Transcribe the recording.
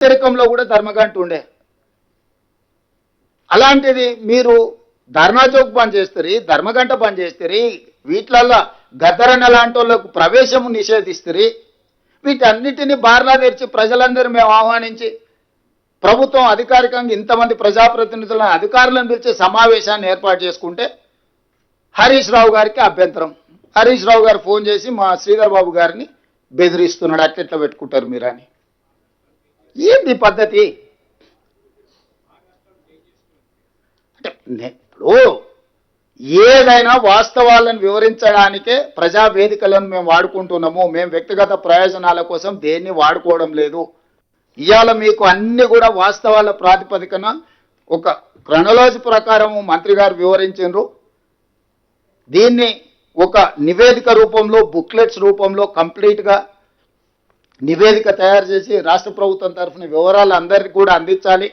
పేదరికంలో కూడా ధర్మగంట ఉండే అలాంటిది మీరు ధర్నా చౌక్ బంద్ చేస్తారు ధర్మగంట బంద్ చేస్తారు వీటిలల్లో గద్దరన్న లాంటి వాళ్ళకు ప్రవేశం నిషేధిస్తారు వీటన్నిటిని బార్లా తెరిచి ప్రజలందరూ మేము ఆహ్వానించి ప్రభుత్వం అధికారికంగా ఇంతమంది ప్రజాప్రతినిధులను అధికారులను పిలిచే సమావేశాన్ని ఏర్పాటు చేసుకుంటే హరీష్ రావు గారికి అభ్యంతరం. హరీష్ రావు గారు ఫోన్ చేసి మా శ్రీధర్ బాబు గారిని బెదిరిస్తున్నాడు. అట్లెట్లా పెట్టుకుంటారు మీరని? ఏంది పద్ధతి? అంటే ఇప్పుడు ఏదైనా వాస్తవాలను వివరించడానికే ప్రజా వేదికలను మేము వాడుకుంటున్నాము. మేము వ్యక్తిగత ప్రయోజనాల కోసం దేన్ని వాడుకోవడం లేదు. ఇవాళ మీకు అన్ని కూడా వాస్తవాల ప్రాతిపదికన ఒక క్రొనలాజీ ప్రకారం మంత్రి గారు వివరించారు దీన్ని ఒక నివేదిక రూపంలో బుక్లెట్స్ రూపంలో కంప్లీట్గా నివేదిక తయారు చేసి రాష్ట్ర ప్రభుత్వం తరఫున వివరాలు అందరికీ కూడా అందించాలి.